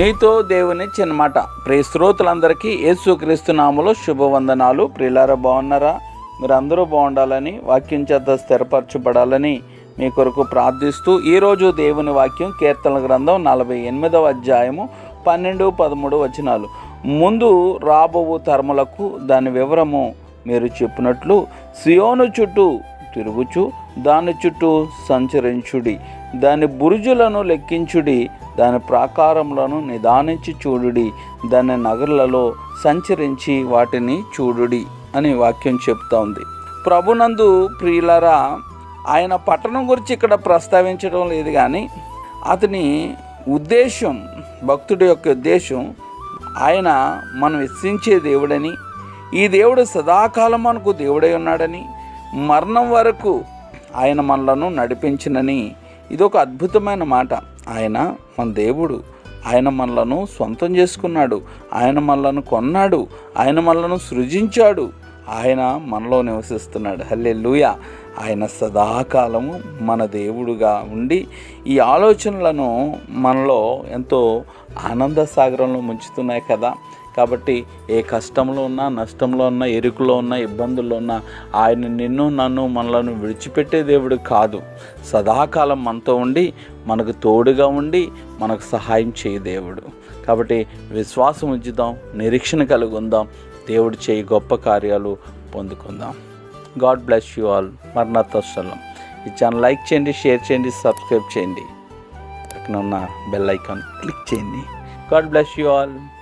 నీతో దేవుని చిన్నమాట. ప్రియ శ్రోతలందరికీ యేసుక్రీస్తు నామలో శుభవందనాలు. ప్రియులారా బాగున్నారా? మీరు అందరూ బాగుండాలని వాక్యం చేత స్థిరపరచబడాలని మీ కొరకు ప్రార్థిస్తూ ఈరోజు దేవుని వాక్యం కీర్తన గ్రంథం నలభై ఎనిమిదవ అధ్యాయము పన్నెండు పదమూడు వచనాలు. ముందు రాబోవు తరములకు దాని వివరము మీరు చెప్పినట్లు సియోను చుట్టూ తిరుగుచు దాని చుట్టూ సంచరించుడి. దాని బురుజులను లెక్కించుడి దాని ప్రాకారములను నిదానించి చూడుడి దాని నగరులలో సంచరించి వాటిని చూడుడి అని వాక్యం చెప్తా ఉంది ప్రభునందు ప్రియులరా ఆయన పట్టణం గురించి ఇక్కడ ప్రస్తావించడం లేదు కానీ అతని ఉద్దేశం భక్తుడి యొక్క ఉద్దేశం ఆయన మనం ఇచ్చించే దేవుడని ఈ దేవుడు సదాకాలం మనకు దేవుడై ఉన్నాడని మరణం వరకు ఆయన మనలను నడిపించినని ఇది ఒక అద్భుతమైన మాట. ఆయన మన దేవుడు. ఆయన మనలను సొంతం చేసుకున్నాడు. ఆయన మనలను కొన్నాడు. ఆయన మనలను సృజించాడు. ఆయన మనలో నివసిస్తున్నాడు. హల్లే ఆయన సదాకాలము మన దేవుడుగా ఉండి ఈ ఆలోచనలను మనలో ఎంతో ఆనంద సాగరంలో ముంచుతున్నాయి కదా. కాబట్టి ఏ కష్టంలో ఉన్నా నష్టంలో ఉన్నా ఎరుకులో ఉన్నా ఇబ్బందుల్లో ఉన్నా ఆయన నిన్ను నన్ను మనలను విడిచిపెట్టే దేవుడు కాదు. సదాకాలం మనతో ఉండి మనకు తోడుగా ఉండి మనకు సహాయం చేయ దేవుడు. కాబట్టి విశ్వాసం ఉంచుదాం నిరీక్షణ కలిగి ఉందాం దేవుడు చేయి గొప్ప కార్యాలు పొందుకుందాం. God bless you all. మరణతోసలం ఈ ఛానల్ లైక్ చేయండి షేర్ చేయండి సబ్స్క్రైబ్ చేయండి. పక్కన ఉన్న బెల్ ఐకాన్ క్లిక్ చేయండి. God bless you all.